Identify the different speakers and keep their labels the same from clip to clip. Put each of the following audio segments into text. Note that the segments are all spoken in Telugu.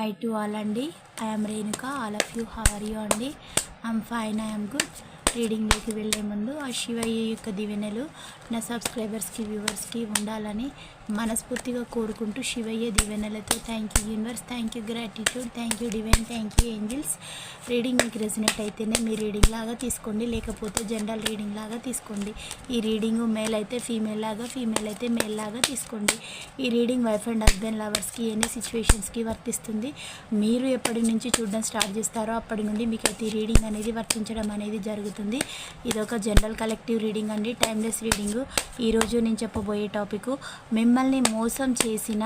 Speaker 1: హై టు ఆల్ అండి. I'm Renuka all of you how are you అండి? ఐఎమ్ ఫైన్ ఐఎమ్ గుడ్ రీడింగ్లోకి వెళ్ళే ముందు ఆ శివయ్య యొక్క దివెనలు నా సబ్స్క్రైబర్స్కి వ్యూవర్స్కి ఉండాలని మనస్ఫూర్తిగా కోరుకుంటూ శివయ్య దీవెనలతో thank you universe thank you gratitude thank you divine thank you angels reading మీకు రెసినెట్ అయితేనే మీ రీడింగ్ లాగా తీసుకోండి లేకపోతే జనరల్ రీడింగ్ లాగా తీసుకోండి. ఈ రీడింగ్ మేల్ అయితే ఫీమేల్ లాగా ఫీమేల్ అయితే మేల్ లాగా తీసుకోండి. ఈ రీడింగ్ వైఫ్ అండ్ హస్బెండ్ లవర్స్కి ఎన్ని సిచ్యువేషన్స్కి వర్తిస్తుంది మీరు ఎప్పటి నుంచి చూడడం స్టార్ట్ చేస్తారో అప్పటి నుండి మీకు అయితే ఈ రీడింగ్ అనేది వర్తించడం అనేది జరుగుతుంది. ఇది ఒక జనరల్ కలెక్టివ్ రీడింగ్ అండి టైమ్లెస్ రీడింగ్ ఈరోజు నేను చెప్పబోయే టాపిక్ మిమ్మల్ని మోసం చేసిన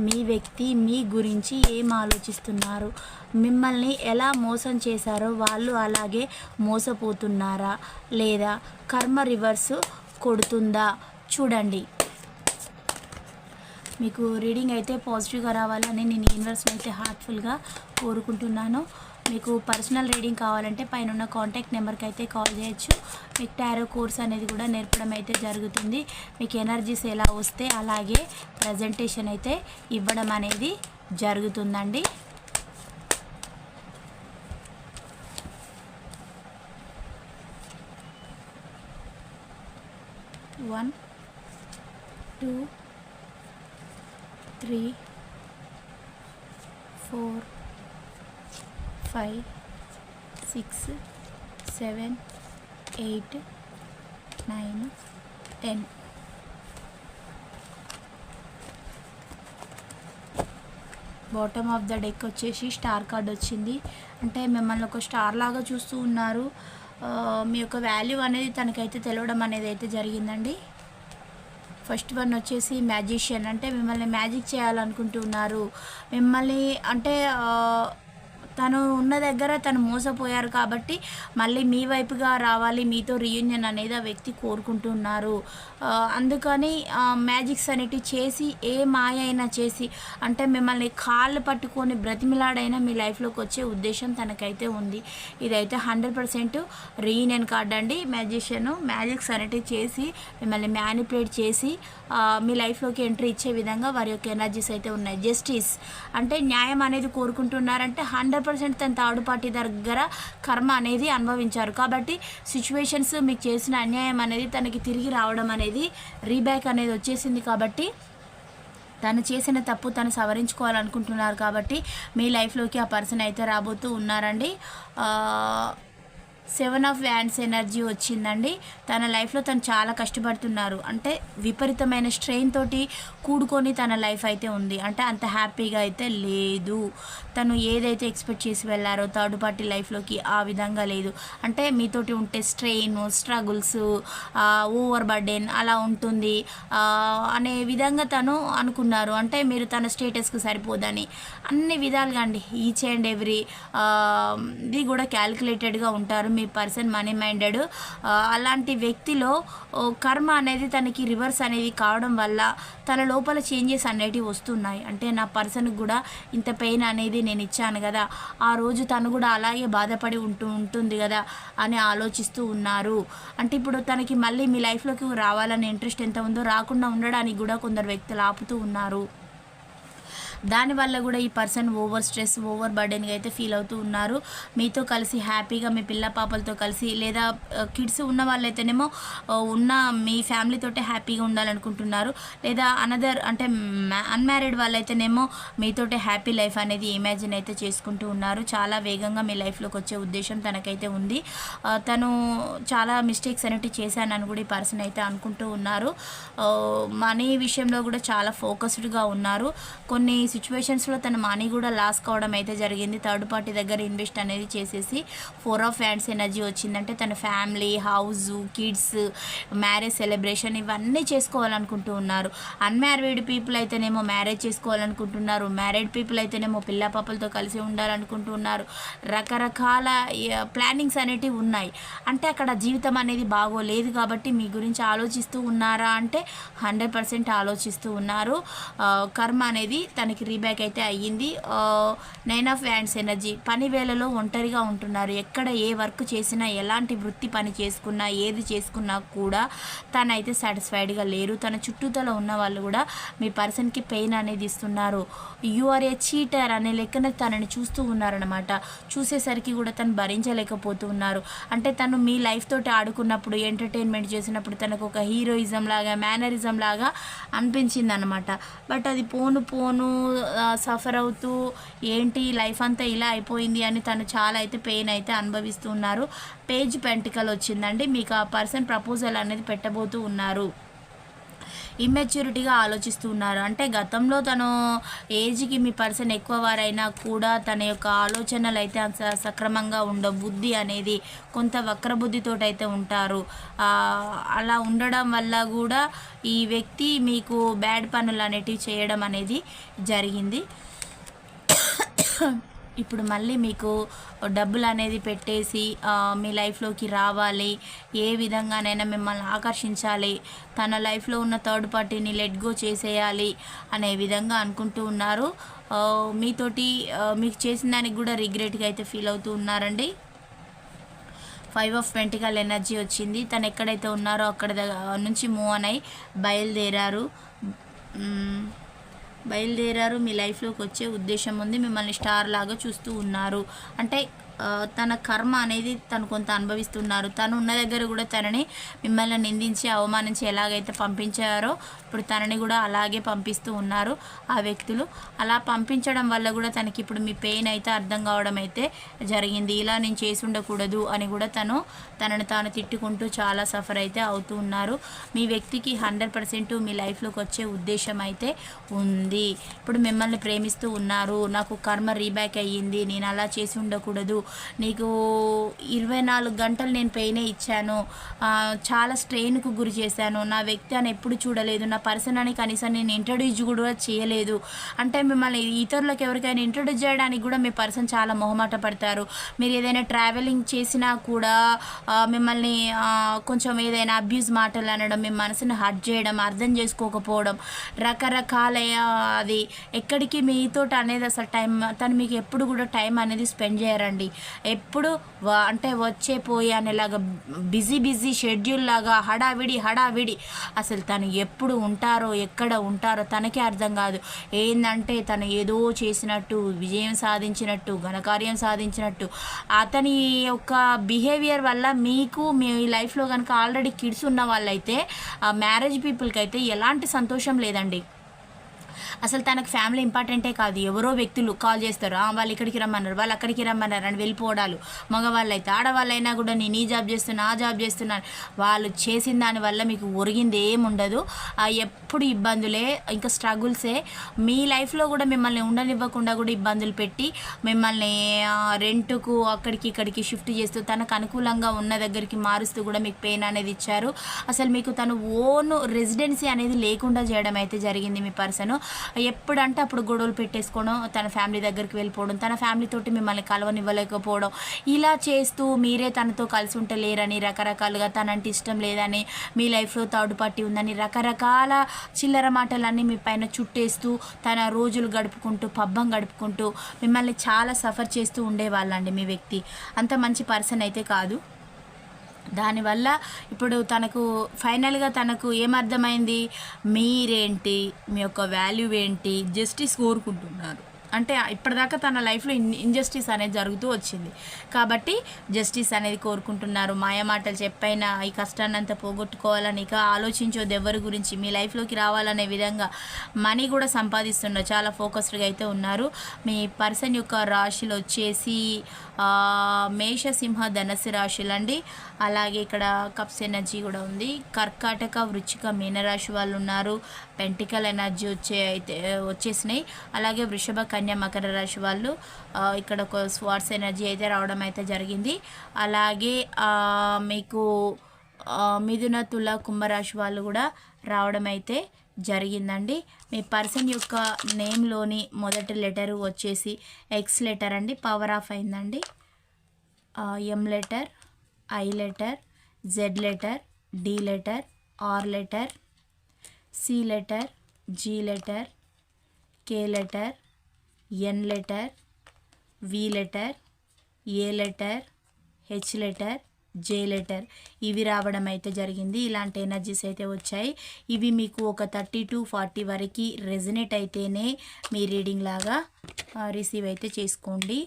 Speaker 1: మీ వ్యక్తి మీ గురించి ఏం ఆలోచిస్తున్నారు? మిమ్మల్ని ఎలా మోసం చేశారో వాళ్ళు అలాగే మోసపోతున్నారా? లేదా కర్మ రివర్స్ కొడుతుందా? చూడండి. మీకు రీడింగ్ అయితే పాజిటివ్గా రావాలని నేను యూనివర్స్ని అయితే హార్ట్ఫుల్గా కోరుకుంటున్నాను. మీకు పర్సనల్ రీడింగ్ కావాలంటే పైన ఉన్న కాంటాక్ట్ నెంబర్కి అయితే కాల్ చేయొచ్చు. మీకు టారో కోర్స్ అనేది కూడా నేర్పడం అయితే జరుగుతుంది. మీకు ఎనర్జీస్ ఎలా వస్తే అలాగే ప్రజెంటేషన్ అయితే ఇవ్వడం అనేది జరుగుతుందండి. One two three four five six seven eight nine ten. Bottom of the deck వచ్చేసి స్టార్ కార్డ్ వచ్చింది. అంటే మిమ్మల్ని ఒక స్టార్ లాగా చూస్తూ ఉన్నారు. మీ యొక్క వాల్యూ అనేది తనకైతే తెలవడం అనేది అయితే జరిగిందండి. ఫస్ట్ వన్ వచ్చేసి మ్యాజిషియన్. అంటే మిమ్మల్ని మ్యాజిక్ చేయాలనుకుంటున్నారు మిమ్మల్ని అంటే తను ఉన్న దగ్గర తను మోసపోయారు కాబట్టి మళ్ళీ మీ వైపుగా రావాలి మీతో రీయూనియన్ అనేది ఆ వ్యక్తి కోరుకుంటున్నారు. అందుకని మ్యాజిక్స్ అనేటివి చేసి ఏ మాయ అయినా చేసి అంటే మిమ్మల్ని కాళ్ళు పట్టుకొని బ్రతిమిలాడైనా మీ లైఫ్లోకి వచ్చే ఉద్దేశం తనకైతే ఉంది. ఇదైతే హండ్రెడ్ పర్సెంట్ రీయూనియన్ కార్డ్ అండి. మ్యాజిషియన్ మ్యాజిక్స్ అనేటివి చేసి మిమ్మల్ని మ్యానిపులేట్ చేసి మీ లైఫ్లోకి ఎంట్రీ ఇచ్చే విధంగా వారి యొక్క ఎనర్జీస్ అయితే ఉన్నాయి. జస్టిస్ అంటే న్యాయం అనేది కోరుకుంటున్నారంటే హండ్రెడ్ పర్సెంట్ తన థర్డ్ పార్టీ దగ్గర కర్మ అనేది అనుభవించారు. కాబట్టి సిచ్యువేషన్స్ మీకు చేసిన అన్యాయం అనేది తనకి తిరిగి రావడం అనేది రీబ్యాక్ అనేది వచ్చేసింది. కాబట్టి తను చేసిన తప్పు తను సవరించుకోవాలనుకుంటున్నారు. కాబట్టి మీ లైఫ్లోకి ఆ పర్సన్ అయితే రాబోతూ ఉన్నారండి. సెవెన్ ఆఫ్ వ్యాండ్స్ ఎనర్జీ వచ్చిందండి. తన లైఫ్లో తను చాలా కష్టపడుతున్నారు. అంటే విపరీతమైన స్ట్రెయిన్ తోటి కూడుకొని తన లైఫ్ అయితే ఉంది. అంటే అంత హ్యాపీగా అయితే లేదు. తను ఏదైతే ఎక్స్పెక్ట్ చేసి వెళ్ళారో థర్డ్ పార్టీ లైఫ్లోకి ఆ విధంగా లేదు. అంటే మీతోటి ఉంటే స్ట్రెయిన్ స్ట్రగుల్స్ ఓవర్ బర్డెన్ అలా ఉంటుంది. అనే విధంగా తను అనుకున్నారు. అంటే మీరు తన స్టేటస్కి సరిపోదని. అన్ని విధాలుగా అండి. ఈచ్ అండ్ ఎవ్రీ ఇది కూడా క్యాలిక్యులేటెడ్గా ఉంటారు. మీ పర్సన్ మనీ మైండెడ్ అలాంటి వ్యక్తిలో ఓ, కర్మ అనేది తనకి రివర్స్ అనేది కావడం వల్ల తన లోపల చేంజెస్ అనేటివి వస్తున్నాయి. అంటే నా పర్సన్కి కూడా ఇంత పెయిన్ అనేది నేను ఇచ్చాను కదా ఆ రోజు తను కూడా అలాగే బాధపడి ఉంటూ ఉంటుంది కదా అని ఆలోచిస్తూ ఉన్నారు. అంటే ఇప్పుడు తనకి మళ్ళీ మీ లైఫ్లోకి రావాలనే ఇంట్రెస్ట్ ఎంత ఉందో రాకుండా ఉండడానికి కూడా కొందరు వ్యక్తులు ఆపుతూ ఉన్నారు. దానివల్ల కూడా ఈ పర్సన్ ఓవర్ స్ట్రెస్ ఓవర్ బర్డెన్గా అయితే ఫీల్ అవుతూ ఉన్నారు. మీతో కలిసి హ్యాపీగా మీ పిల్ల పాపలతో కలిసి లేదా కిడ్స్ ఉన్న వాళ్ళైతేనేమో ఉన్న మీ ఫ్యామిలీతోటే హ్యాపీగా ఉండాలనుకుంటున్నారు. లేదా అనదర్ అంటే అన్మ్యారీడ్ వాళ్ళైతేనేమో మీతోటే హ్యాపీ లైఫ్ అనేది ఇమాజిన్ అయితే చేసుకుంటూ ఉన్నారు. చాలా వేగంగా మీ లైఫ్లోకి వచ్చే ఉద్దేశం తనకైతే ఉంది. తను చాలా మిస్టేక్స్ అనేవి చేశానని కూడా ఈ పర్సన్ అయితే అనుకుంటూ ఉన్నారు. మనీ విషయంలో కూడా చాలా ఫోకస్డ్గా ఉన్నారు. కొన్ని సిచ్యువేషన్స్లో తన మనీ కూడా లాస్ కావడం అయితే జరిగింది. థర్డ్ పార్టీ దగ్గర ఇన్వెస్ట్ అనేది చేసేసి ఫోర్ ఆఫ్ హ్యాండ్స్ ఎనర్జీ వచ్చిందంటే తన family house kids marriage celebration ఇవన్నీ చేసుకోవాలనుకుంటూ ఉన్నారు. అన్మ్యారీడ్ పీపుల్ అయితేనేమో మ్యారేజ్ చేసుకోవాలనుకుంటున్నారు. మ్యారీడ్ పీపుల్ అయితేనేమో పిల్ల పాపలతో కలిసి ఉండాలనుకుంటున్నారు రకరకాల ప్లానింగ్స్ అనేటివి ఉన్నాయి. అంటే అక్కడ జీవితం అనేది బాగోలేదు కాబట్టి మీ గురించి ఆలోచిస్తూ ఉన్నారా అంటే హండ్రెడ్ పర్సెంట్ ఆలోచిస్తూ ఉన్నారు. కర్మ అనేది తనకి మనకి రీబ్యాక్ అయితే అయ్యింది. Nine of wands energy. పని వేళలో ఒంటరిగా ఉంటున్నారు. ఎక్కడ ఏ వర్క్ చేసినా ఎలాంటి వృత్తి పని చేసుకున్నా ఏది చేసుకున్నా కూడా తనైతే సాటిస్ఫైడ్గా లేరు. తన చుట్టూతల ఉన్న వాళ్ళు కూడా మీ పర్సన్కి పెయిన్ అనేది ఇస్తున్నారు. యు ఆర్ ఏ చీటర్ అనే లెక్కన తనని చూస్తూ ఉన్నారనమాట చూసేసరికి కూడా తను భరించలేకపోతూ ఉన్నారు అంటే తను మీ లైఫ్ తోటి ఆడుకున్నప్పుడు ఎంటర్టైన్మెంట్ చేసినప్పుడు తనకు ఒక హీరోయిజం లాగా మేనరిజం లాగా అనిపించింది అనమాట బట్ అది పోను పోను సఫర్ అవుతూ ఏంటి లైఫ్ అంతా ఇలా అయిపోయింది అని తను చాలా అయితే పెయిన్ అయితే అనుభవిస్తూ ఉన్నారు. పేజ్ పెంటికల్ వచ్చిందండి. మీకు ఆ పర్సన్ ప్రపోజల్ అనేది పెట్టబోతూ ఉన్నారు. ఇమ్మెచ్యూరిటీగా ఆలోచిస్తూ ఉన్నారు. అంటే గతంలో తను ఏజ్కి మీ పర్సన్ ఎక్కువ వారైనా కూడా తన యొక్క ఆలోచనలు అయితే అంత సక్రమంగా ఉండవు బుద్ధి అనేది కొంత వక్రబుద్ధితో అయితే ఉంటారు అలా ఉండడం వల్ల కూడా ఈ వ్యక్తి మీకు బ్యాడ్ పనులు అనేటివి చేయడం అనేది జరిగింది. ఇప్పుడు మళ్ళీ మీకు డబ్బులు అనేది పెట్టేసి మీ లైఫ్లోకి రావాలి. ఏ విధంగానైనా మిమ్మల్ని ఆకర్షించాలి. తన లైఫ్లో ఉన్న థర్డ్ పార్టీని లెట్ గో చేసేయాలి అనే విధంగా అనుకుంటూ ఉన్నారు. మీతోటి మీకు చేసిన దానికి కూడా రిగ్రెట్గా అయితే ఫీల్ అవుతూ ఉన్నారండి. ఫైవ్ ఆఫ్ పెంటికల్ ఎనర్జీ వచ్చింది. తను ఎక్కడైతే ఉన్నారో అక్కడ నుంచి మూవ్ అని బయలుదేరారు. బయలుదేరారు. మీ లైఫ్లోకి వచ్చే ఉద్దేశం ఉంది. మిమ్మల్ని స్టార్ లాగా చూస్తూ ఉన్నారు. అంటే తన కర్మ అనేది తను కొంత అనుభవిస్తున్నారు. తను ఉన్న దగ్గర కూడా తనని మిమ్మల్ని నిందించి అవమానించి ఎలాగైతే పంపించారో ఇప్పుడు తనని కూడా అలాగే పంపిస్తూ ఉన్నారు ఆ వ్యక్తులు. అలా పంపించడం వల్ల కూడా తనకి ఇప్పుడు మీ పెయిన్ అయితే అర్థం కావడం అయితే జరిగింది. ఇలా నేను చేసి ఉండకూడదు అని కూడా తను తనని తాను తిట్టుకుంటూ చాలా సఫర్ అయితే అవుతూ ఉన్నారు. మీ వ్యక్తికి హండ్రెడ్ పర్సెంట్ మీ లైఫ్లోకి వచ్చే ఉద్దేశం అయితే ఉంది. ఇప్పుడు మిమ్మల్ని ప్రేమిస్తూ ఉన్నారు. నాకు కర్మ రీబ్యాక్ అయ్యింది. నేను అలా చేసి ఉండకూడదు. నీకు ఇరవై నాలుగు గంటలు నేను పెయినే ఇచ్చాను. చాలా స్ట్రెయిన్కు గురి చేశాను. నా వ్యక్తి అని ఎప్పుడు చూడలేదు. నా పర్సన్ అని కనీసం నేను ఇంట్రడ్యూస్ కూడా చేయలేదు. అంటే మిమ్మల్ని ఇతరులకు ఎవరికైనా ఇంట్రడ్యూస్ చేయడానికి కూడా మీ పర్సన్ చాలా మొహమాట పడతారు. మీరు ఏదైనా ట్రావెలింగ్ చేసినా కూడా మిమ్మల్ని కొంచెం ఏదైనా అబ్యూస్ మాటలు అనడం మీ మనసుని హర్ట్ చేయడం అర్థం చేసుకోకపోవడం రకరకాల అది ఎక్కడికి మీతో అనేది అసలు టైం తను మీకు ఎప్పుడు కూడా టైం అనేది స్పెండ్ చేయరండి. ఎప్పుడు అంటే వచ్చే పోయే అనేలాగా బిజీ బిజీ షెడ్యూల్ లాగా హడావిడి హడావిడి. అసలు తను ఎప్పుడు ఉంటారో ఎక్కడ ఉంటారో తనకే అర్థం కాదు. ఏంటంటే తను ఏదో చేసినట్టు విజయం సాధించినట్టు ఘనకార్యం సాధించినట్టు. అతని యొక్క బిహేవియర్ వల్ల మీకు మీ లైఫ్లో కనుక ఆల్రెడీ కిడ్స్ ఉన్న వాళ్ళైతే ఆ మ్యారేజ్ పీపుల్కి అయితే ఎలాంటి సంతోషం లేదండి. అసలు తనకు ఫ్యామిలీ ఇంపార్టెంటే కాదు. ఎవరో వ్యక్తులు కాల్ చేస్తారు. వాళ్ళు ఇక్కడికి రమ్మన్నారు. వాళ్ళు అక్కడికి రమ్మన్నారు అని వెళ్ళిపోవడాలు. మగవాళ్ళు అయితే ఆడవాళ్ళైనా కూడా నేను ఈ జాబ్ చేస్తున్నా ఆ జాబ్ చేస్తున్నాను వాళ్ళు చేసిన దానివల్ల మీకు ఒరిగింది ఏముండదు ఎప్పుడు ఇబ్బందులే ఇంకా స్ట్రగుల్సే. మీ లైఫ్లో కూడా మిమ్మల్ని ఉండనివ్వకుండా కూడా ఇబ్బందులు పెట్టి మిమ్మల్ని రెంట్కు అక్కడికి ఇక్కడికి షిఫ్ట్ చేస్తూ తనకు అనుకూలంగా ఉన్న దగ్గరికి మారుస్తూ కూడా మీకు పెయిన్ అనేది ఇచ్చారు. అసలు మీకు తను ఓన్ రెసిడెన్సీ అనేది లేకుండా చేయడం అయితే జరిగింది మీ పర్సన్. ఎప్పుడంటే అప్పుడు గొడవలు పెట్టేసుకోవడం తన ఫ్యామిలీ దగ్గరికి వెళ్ళిపోవడం తన ఫ్యామిలీ తోటి మిమ్మల్ని కలవనివ్వలేకపోవడం. ఇలా చేస్తూ మీరే తనతో కలిసి ఉంటే లేరని రకరకాలుగా తనంటే ఇష్టం లేదని మీ లైఫ్లో థర్డ్ పార్టీ ఉందని రకరకాల చిల్లర మాటలన్నీ మీ పైన చుట్టేస్తూ తన రోజులు గడుపుకుంటూ పబ్బం గడుపుకుంటూ మిమ్మల్ని చాలా సఫర్ చేస్తూ ఉండేవాళ్ళండి మీ వ్యక్తి. అంత మంచి పర్సన్ అయితే కాదు. దానివల్ల ఇప్పుడు తనకు ఫైనల్గా తనకు ఏమర్థమైంది మీరేంటి? మీ యొక్క వాల్యూ ఏంటి? జస్టిస్ కోరుకుంటున్నారు. అంటే ఇప్పటిదాకా తన లైఫ్లో ఇన్ ఇంజస్టిస్ అనేది జరుగుతూ వచ్చింది. కాబట్టి జస్టిస్ అనేది కోరుకుంటున్నారు. మాయమాటలు చెప్పైనా ఈ కష్టాన్ని అంతా పోగొట్టుకోవాలని ఇక ఆలోచించోది ఎవరి గురించి. మీ లైఫ్లోకి రావాలనే విధంగా మనీ కూడా సంపాదిస్తున్నారు చాలా ఫోకస్డ్గా అయితే ఉన్నారు. మీ పర్సన్ యొక్క రాశులు వచ్చేసి మేషసింహ ధనస్సు రాశులు అండి అలాగే ఇక్కడ కప్స్ ఎనర్జీ కూడా ఉంది. కర్కాటక వృచ్చిక మీనరాశి వాళ్ళు ఉన్నారు. పెంటికల్ ఎనర్జీ వచ్చే అయితే వచ్చేసినాయి. అలాగే వృషభ కన్యా మకర రాశి వాళ్ళు ఇక్కడ ఒక స్వార్ట్స్ ఎనర్జీ అయితే రావడం అయితే జరిగింది. అలాగే మీకు మిథున తుల కుంభరాశి వాళ్ళు కూడా రావడం అయితే జరిగిందండి. మీ పర్సన్ యొక్క నేమ్లోని మొదటి లెటర్ వచ్చేసి ఎక్స్ లెటర్ అండి పవర్ ఆఫ్ అయిందండి. M letter I letter Z letter D letter R letter C letter G letter K letter N letter V letter A letter H letter J letter ఇవి రావడం అయితే జరిగింది. ఇలాంటి ఎనర్జీస్ అయితే వచ్చాయి. ఇవి మీకు ఒక థర్టీ టు ఫార్టీ వరకు రెజినేట్ అయితేనే మీ రీడింగ్ లాగా రిసీవ్ అయితే చేసుకోండి.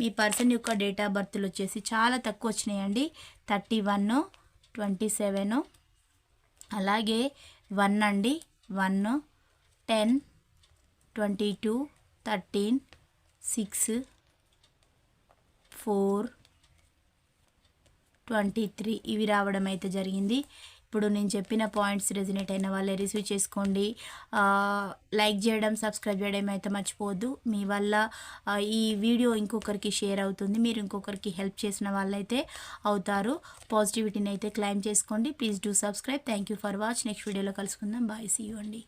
Speaker 1: మీ పర్సన్ యొక్క డేట్ ఆఫ్ బర్త్లు వచ్చేసి చాలా తక్కువ వచ్చినాయండి. థర్టీ వన్ ట్వంటీ సెవెన్ అలాగే వన్ అండి. One ten twenty two thirteen six four twenty three ఇవి రావడం అయితే జరిగింది. ఇప్పుడు నేను చెప్పిన పాయింట్స్ రెజినేట్ అయిన వాళ్ళే రిసీవ్ చేసుకోండి. లైక్ చేయడం సబ్స్క్రైబ్ చేయడం అయితే మర్చిపోవద్దు. మీ వల్ల ఈ వీడియో ఇంకొకరికి షేర్ అవుతుంది. మీరు ఇంకొకరికి హెల్ప్ చేసిన వాళ్ళైతే అవుతారు. పాజిటివిటీని అయితే క్లైమ్ చేసుకోండి. Please do subscribe. Thank you for watch. Next వీడియోలో కలుసుకుందాం. బాయ్. సీ అండి.